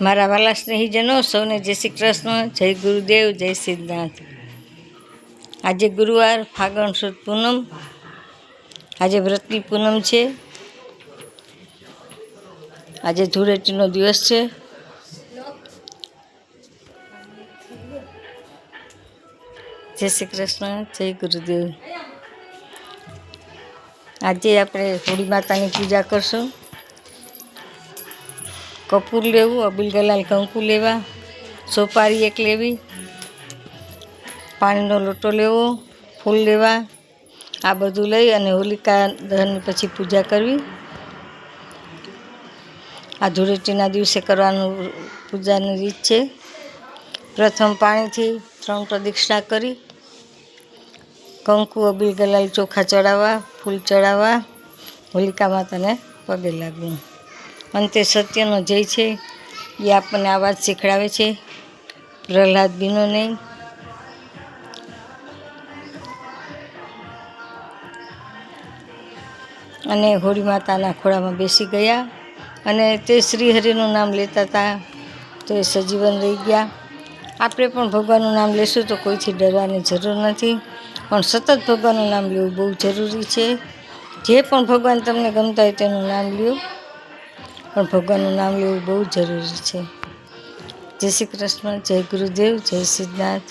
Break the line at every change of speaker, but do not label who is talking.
મારા વાલા સ્નેહીજનો, સૌને જય શ્રી કૃષ્ણ, જય ગુરુદેવ, જય સિદ્ધાર્થ. આજે ગુરુવાર, ફાગણ સુદ પૂનમ. આજે વ્રતની પૂનમ છે. આજે ધૂળેટીનો દિવસ છે. જય શ્રી કૃષ્ણ, જય ગુરુદેવ. આજે આપણે હોળી માતાની પૂજા કરશું. કપૂર લેવું, અબુલ ગલાલ કંકુ લેવા, સોપારી એક લેવી, પાણીનો લોટો લેવો, ફૂલ લેવા, આ બધું લઈ અને હોલિકા દહન પછી પૂજા કરવી. આ ધૂળેટીના દિવસે કરવાનું પૂજાની રીત છે. પ્રથમ પાણીથી ત્રણ પ્રદક્ષિણા કરી, કંકુ, અબીલ ગલાલ ચોખા ચડાવવા, ફૂલ ચડાવવા, હોલિકા માતાને પગે લાગવું. અને તે સત્યનો જય છે. એ આપણને આ વાત શીખડાવે છે. પ્રહલાદ નહીં. અને હોળી માતાના ખોળામાં બેસી ગયા. અને તે શ્રીહરિનું નામ લેતા હતા. તો એ સજીવન રહી ગયા. આપણે પણ ભગવાનનું નામ લેશું તો કોઈથી ડરવાની જરૂર નથી. પણ સતત ભગવાનનું નામ લેવું બહુ જરૂરી છે. જે પણ ભગવાન તમને ગમતા હોય તેનું નામ લ્યો. પણ ભગવાનનું નામ લેવું બહુ જરૂરી છે. જય શ્રી કૃષ્ણ જય ગુરુદેવ જય સિદ્ધનાથ.